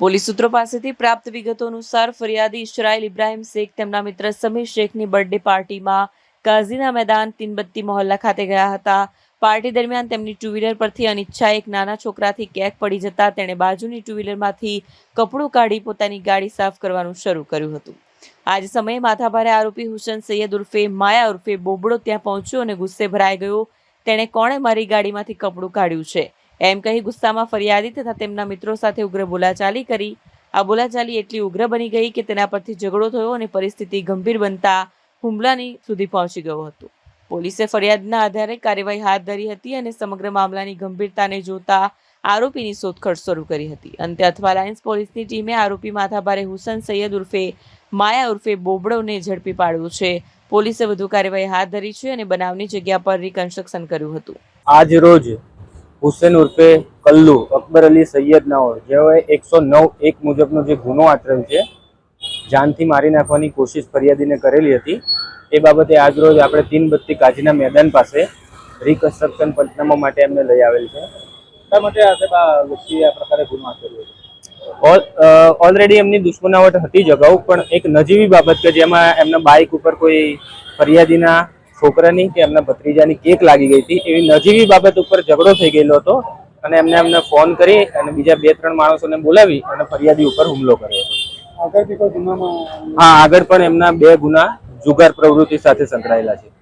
Police સૂત્રો પાસેથી પ્રાપ્ત વિગતો અનુસાર ફરિયાદી ઇશરાઇલ ઇબ્રાહિમ શેખ, તેમના મિત્ર સમીર શેખની બર્થડે પાર્ટીમાં કાઝીના મેદાન તીનબત્તી મોહલ્લા ખાતે ગયા હતા. પાર્ટી દરમિયાન તેમની ટુ વ્હીલર પરથી અનિચ્છા એક નાના છોકરાથી કેક પડી જતા તેણે બાજુની ટુ વ્હીલરમાંથી કપડું કાઢી પોતાની ગાડી સાફ કરવાનું શરૂ કર્યું હતું. આ જ સમયે માથાભારે આરોપી હુસેન સૈયદ ઉર્ફે માયા ઉર્ફે બોબડો ત્યાં પહોંચ્યો અને ગુસ્સે ભરાઈ ગયો. તેણે કોણે મારી ગાડીમાંથી કપડું કાઢ્યું છે? એમ કહી ગુસ્સામાં ફરિયાદી તથા તેમના મિત્રો સાથે ઉગ્ર બોલાચાલી કરી. આ બોલાચાલી એટલી ઉગ્ર બની ગઈ કે તેના પરથી ઝઘડો થયો અને પરિસ્થિતિ ગંભીર બનતા હુમલાની સુધી પહોંચી ગયો હતો. પોલીસે ફરિયાદના આધારે કાર્યવાહી હાથ ધરી હતી અને સમગ્ર મામલાની ગંભીરતાને જોતા આરોપીની શોધખોળ શરૂ કરી હતી. અંતે અથવા લાયન્સ પોલીસની ટીમે આરોપી માથાભારે હુસન સૈયદ ઉર્ફે માયા ઉર્ફે બોબડોને ઝડપી પાડ્યો છે. પોલીસે વધુ કાર્યવાહી હાથ ધરી છે અને બનાવની જગ્યા પર રિકન્સ્ટ્રક્શન કર્યું હતું. આજ રોજ હુસેન ઉર્ફે કલ્લુ અકબર અલી સૈયદ હોય. જેઓએ એકસો નવ એક મુજબનો જે ગુનો આચરેલ છે જાનથી મારી નાખવાની કોશિશ ફરિયાદીને કરેલી હતી. એ બાબતે આજરોજ આપણે તીન બત્તી કાજીના મેદાન પાસે રિકન્સ્ટ્રક્શન પંચનામા માટે એમને લઈ આવેલ છે. શા માટે આ વ્યક્તિએ આ પ્રકારે ગુનો આચર્યો છે? ઓલરેડી એમની દુશ્મનાવટ હતી જ અગાઉ પણ એક નજીવી બાબત કે જેમાં એમના બાઇક ઉપર કોઈ ફરિયાદીના છોકરાની કે એમના ભત્રીજાની કેક લાગી ગઈ હતી. એવી નજીવી બાબત ઉપર ઝઘડો થઈ ગયેલો હતો અને એમને એમને ફોન કરી અને બીજા બે ત્રણ માણસોને બોલાવી અને ફરિયાદી ઉપર હુમલો કર્યો હતો. હા આગળ પણ એમના બે ગુના જુગાર પ્રવૃત્તિ સાથે સંકળાયેલા છે.